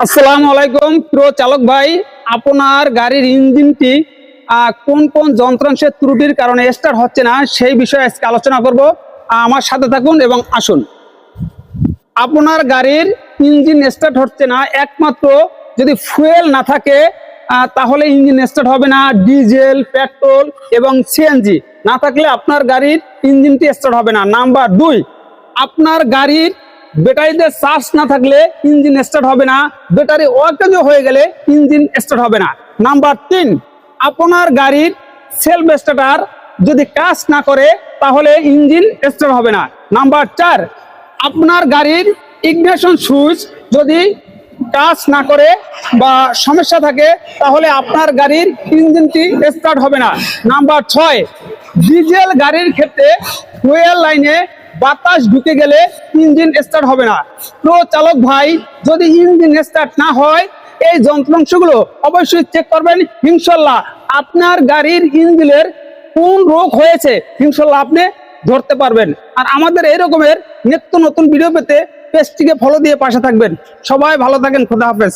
আসসালামু আলাইকুম, প্রিয় চালক ভাই, আপনার গাড়ির ইঞ্জিনটি কোন কোন যন্ত্রাংশের ত্রুটির কারণে স্টার্ট হচ্ছে না, সেই বিষয়ে আজকে আলোচনা করব। আমার সাথে থাকুন এবং আসুন। আপনার গাড়ির ইঞ্জিন স্টার্ট হচ্ছে না, একমাত্র যদি ফুয়েল না থাকে তাহলে ইঞ্জিন স্টার্ট হবে না, ডিজেল, পেট্রোল এবং সিএনজি। না থাকলে আপনার গাড়ির ইঞ্জিনটি স্টার্ট হবে না। নাম্বার দুই, আপনার গাড়ির ব্যাটারিতে চার্জ না থাকলে ইঞ্জিন স্টার্ট হবে না, ব্যাটারি ওয়ার্কেজ হয়ে গেলে ইঞ্জিন স্টার্ট হবে না। নাম্বার তিন, আপনার গাড়ির সেলফ স্টার্টার যদি কাজ না করে, তাহলে ইঞ্জিন স্টার্ট হবে না। নাম্বার চার, আপনার গাড়ির ইগনিশন সুইচ যদি কাজ না করে বা সমস্যা থাকে, তাহলে আপনার গাড়ির ইঞ্জিনটি স্টার্ট হবে না। নাম্বার ছয় ডিজেল গাড়ির ক্ষেত্রে ফুয়েল লাইনে বাতাস ঢুকে গেলে ইঞ্জিন স্টার্ট হবে না। প্রো চালক ভাই, যদি ইঞ্জিন স্টার্ট না হয়, এই যন্ত্রাংশগুলো অবশ্যই চেক করবেন। ইনশাল্লাহ আপনার গাড়ির ইঞ্জিনের কোন রোগ হয়েছে, ইনশাল্লাহ আপনি ধরতে পারবেন। আর আমাদের এই রকমের নিত্য নতুন ভিডিও পেতে পেজটিকে ফলো দিয়ে পাশে থাকবেন। সবাই ভালো থাকেন, খোদা হাফেজ।